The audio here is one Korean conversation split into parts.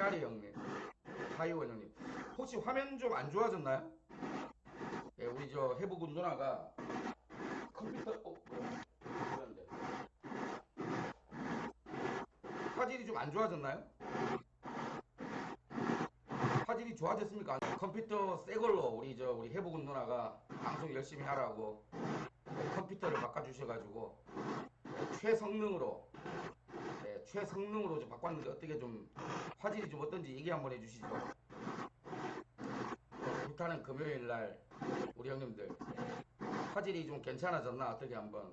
페라리 형님, 하이원 형님. 혹시 화면 좀 안 좋아졌나요? 예, 우리 저 해보군 누나가 컴퓨터 어 뭐야? 화질이 좀 안 좋아졌나요? 화질이 좋아졌습니까? 컴퓨터 새 걸로 우리 저 우리 해보군 누나가 방송 열심히 하라고 컴퓨터를 바꿔주셔가지고 최성능으로 네, 최성능으로 좀 바꿨는데 어떻게 좀 화질이 좀 어떤지 얘기 한번 해주시죠. 어, 불타는 금요일 날 우리 형님들 화질이 좀 괜찮아졌나 어떻게 한번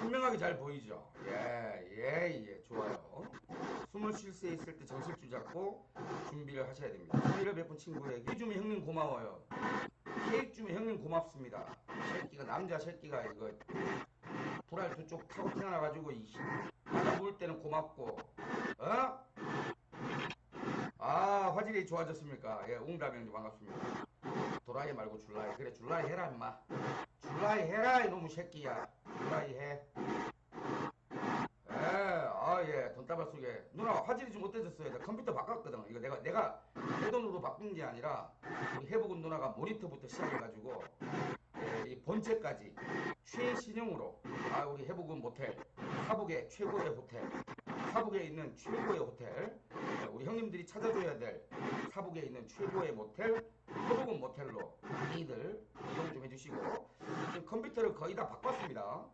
선명하게 잘 보이죠? 예, 예, 예, 좋아요. 숨을 쉴 새 있을 때 정신줄 잡고 준비를 하셔야 됩니다. 준비를 베푼 친구에게 주면 형님 고마워요. 케이크 주면 형님 고맙습니다. 새끼가 남자 새끼가 이거 불알 두 쪽 타고 태어나가지고 이 바다 부을 때는 고맙고 어? 아 화질이 좋아졌습니까? 예, 웅다명님 반갑습니다. 도라이 말고 줄라이 그래 줄라이 해라 임마 줄라이 해라 이놈의 새끼야 줄라이 해 예, 아, 예, 돈다발 속에. 누나, 화질이 좀 어때졌어요? 나 컴퓨터 바꿨거든. 이거 내가, 내가 내 돈으로 바꾼 게 아니라, 우리 해보군 누나가 모니터부터 시작해가지고, 예, 이 본체까지 최신형으로, 아, 우리 해보군 모텔, 사북의 최고의 호텔, 사북에 있는 최고의 호텔, 예, 우리 형님들이 찾아줘야 될 사북에 있는 최고의 모텔, 해보군 모텔로 많이들 이용 좀 해주시고, 지금 컴퓨터를 거의 다 바꿨습니다.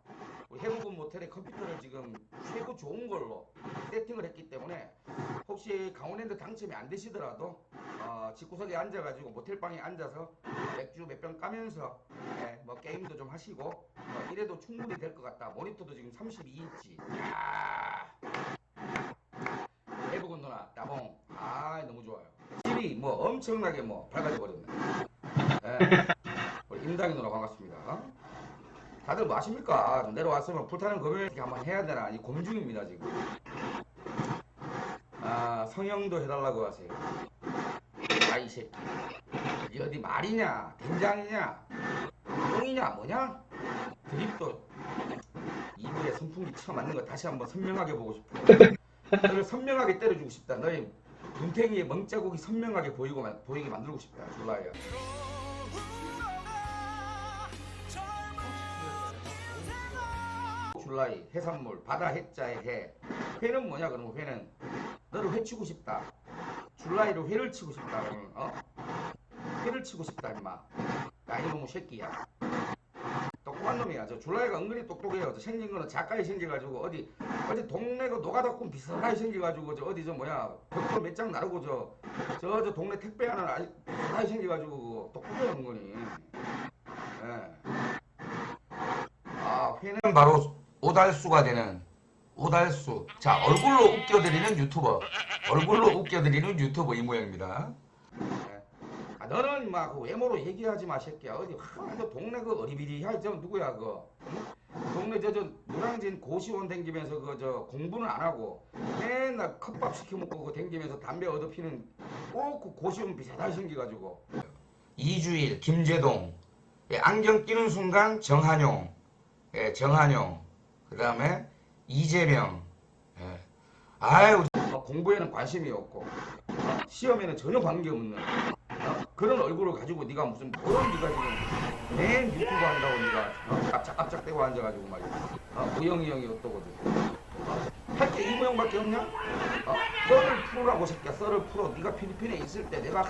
우리 해보군 모텔의 컴퓨터를 지금 최고 좋은 걸로 세팅을 했기 때문에 혹시 강원랜드 당첨이 안 되시더라도 어, 집구석에 앉아가지고 모텔방에 앉아서 맥주 몇 병 까면서 예, 뭐 게임도 좀 하시고 어, 이래도 충분히 될 것 같다. 모니터도 지금 32인치. 야 해보군 누나 나봉. 아 너무 좋아요. 집이 뭐 엄청나게 뭐 밝아져 버렸네. 예. 우리 임당희 누나 반갑습니다. 다들 뭐 하십니까? 좀 내려왔으면 불타는 금요일 한번 해야 되나? 이 고민 중입니다, 지금. 아, 성형도 해달라고 하세요. 아이 새끼. 이게 어디 말이냐? 된장이냐? 똥이냐? 뭐냐? 드립도 이불에 선풍기 쳐 맞는 거 다시 한번 선명하게 보고 싶어. 너를 선명하게 때려주고 싶다. 너의 눈탱이의 멍자국이 선명하게 보이고 만- 보이게 만들고 싶다. 졸라야. 줄라이 해산물 바다 해자의 해 회는 뭐냐 그러면 회는 너를 회 치고 싶다 줄라이로 회를 치고 싶다 그러면 어 회를 치고 싶다 임마 야 이놈의 새끼야 똑똑한 놈이야 저 줄라이가 은근히 똑똑해요 저 생긴 거는 작가에 생겨가지고 어디 어디 동네 그 노가다꾼 비슷하게 생겨가지고 저 어디 저 뭐야 벽돌 몇 장 나르고 저 저 저 동네 택배하는 아이 비슷하게 생겨가지고 똑똑해요 은근히 예. 아 회는 바로 오달수가 되는 오달수. 자 얼굴로 웃겨드리는 유튜버. 얼굴로 웃겨드리는 유튜버 이 모양입니다. 네. 아, 너는 막그 외모로 얘기하지 마 새끼야. 어디 하 저 동네 그 어리비리 야 저 누구야 그 응? 동네 저 저 노량진 고시원 댕기면서 그 저 공부는 안 하고 맨날 컵밥 시켜 먹고 그 댕기면서 담배 얻어 피는 꼭그 고시원 비슷하게 생겨가지고 이주일 김재동 예, 안경 끼는 순간 정한용 예, 정한용 그 다음에 이재명 예. 아유 뭐 공부에는 관심이 없고 어? 시험에는 전혀 관계없는 어? 그런 얼굴을 가지고 네가 무슨 그런 네가 지금 맨 유튜브 한다고 네가 어? 깜짝깜짝 대고 앉아가지고 말이야 어? 우영이 형이 어떠고 할게 이 모양밖에 없냐? 어? 썰을 풀으라고 새끼야 썰을 풀어 네가 필리핀에 있을 때 내가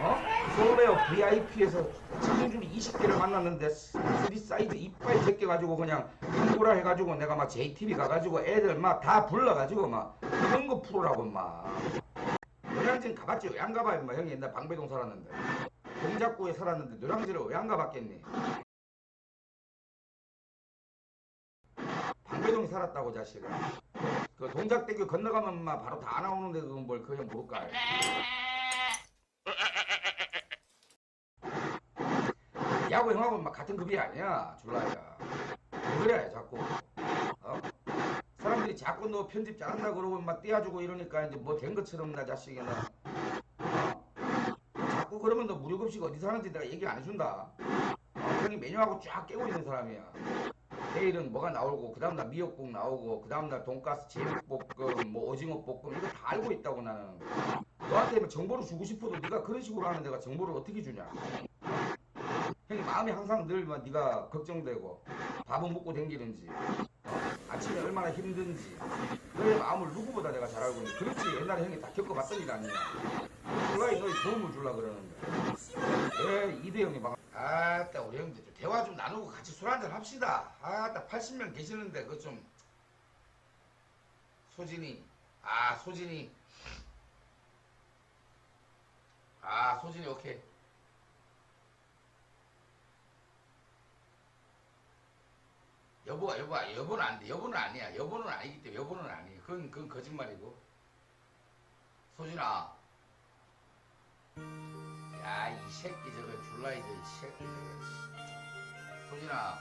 어? 서울에어 VIP에서 친구들이 20개를 만났는데 3 사이즈 이빨 제껴 가지고 그냥 한구라 해가지고 내가 막 JTB 가가지고 애들 막 다 불러가지고 막 그런 거 풀으라고 막 노량진 가봤지? 왜 안 가봐 임마 형이 옛날 방배동 살았는데. 동작구에 살았는데 노량진을 왜 안 가봤겠니? 방배동 살았다고 자식아. 그 동작대교 건너가면 막 바로 다 나오는데 그건 뭘 그냥 모를까 야구 형하고 막 같은 급이 아니야 줄라야. 왜 그래 자꾸? 어? 사람들이 자꾸 너 편집 잘한다 그러고 막 띄워주고 이러니까 이제 뭐 된 것처럼 나 자식이 나 어? 자꾸 그러면 너 무료급식 어디서 하는지 내가 얘기 안 해준다 어, 형이 메뉴하고 쫙 깨고 있는 사람이야 내일은 뭐가 나오고 그 다음날 미역국 나오고 그 다음날 돈가스 제육볶음 뭐 오징어 볶음 이거 다 알고 있다고 나는 너한테 뭐 정보를 주고 싶어도 네가 그런 식으로 하는 내가 정보를 어떻게 주냐 형이 마음이 항상 늘만 네가 걱정되고 밥은 먹고 댕기는지 어? 아침에 얼마나 힘든지 너의 마음을 누구보다 내가 잘 알고 있는데 그렇지. 옛날에 형이 다 겪어봤던 일 아니냐 몰라이 너희 도움을 주려 그러는데 왜 이대 형이 막 아따 우리 형들 좀 대화 좀 나누고 같이 술 한잔 합시다. 아따 80명 계시는데 그거 좀. 소진이. 아 소진이. 아 소진이 오케이 여보가 여보가 여보는 안 돼. 여보는 아니야. 여보는 아니기 때문에 여보는 아니야 그건 그건 거짓말이고. 소진아. 야 이 새끼 저거 줄라이드 이 새끼 저거 씨. 소진아.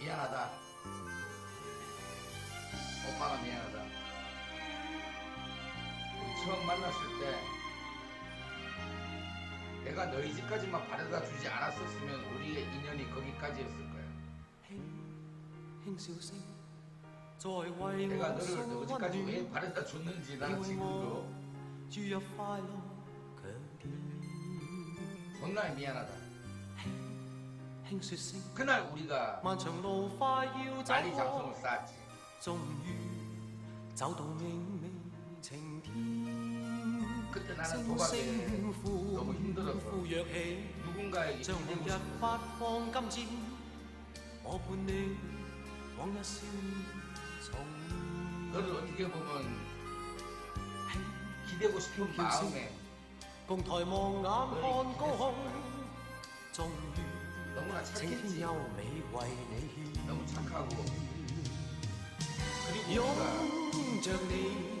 미안하다. 엄마가 미안하다. 우리 처음 만났을 때 내가 너희 집까지만 바래다 주지 않았었으면 우리의 인연이 거기까지였을 거야. 내가 너를 어디까지 왜 바래다 줬는지 나는 지금도 존나 미안하다. 그날 우리가 빨리 장성을 쌓았지. 그때 나는 聲 도박에 聲呼 너무 힘들어서 呼躍起。 누군가에게 像紅 기대고 日 싶어 發放金箭，我伴你往日少年重 너를 어떻게 보면 現， 기대고 싶은 마음에 共抬望眼看高空，終於 너무나 青天 착했지 優美為你獻。 너무 착하고 그리고 우리가 擁着你，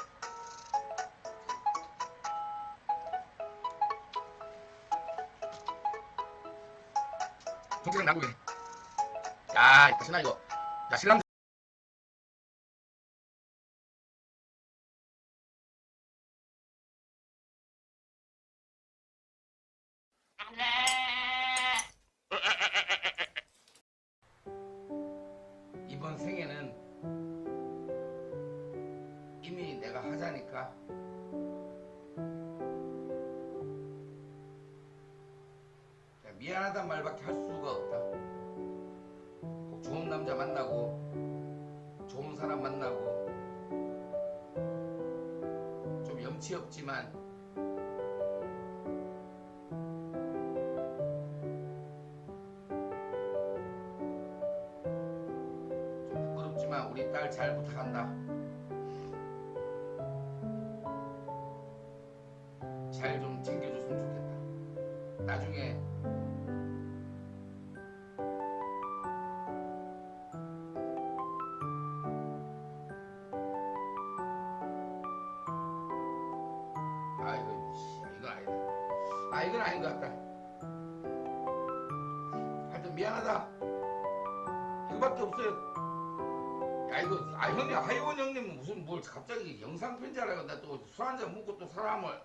총체는 난국이네 야 다시나 이거. 야 신랑 이번 생에는 이미 내가 하자니까. 미안하단 말밖에 할 수 좀 염치 없지만 좀 부끄럽지만 우리 딸 잘 부탁한다. 잘 좀 챙겨줬으면 좋겠다. 나중에 아 이건 아닌 것 같다. 하여튼 미안하다. 이거밖에 없어요. 야 이거 아 형님 하이원 형님은 무슨 뭘 갑자기 영상 편지하라고 나또 술 한잔 먹고 또 사람을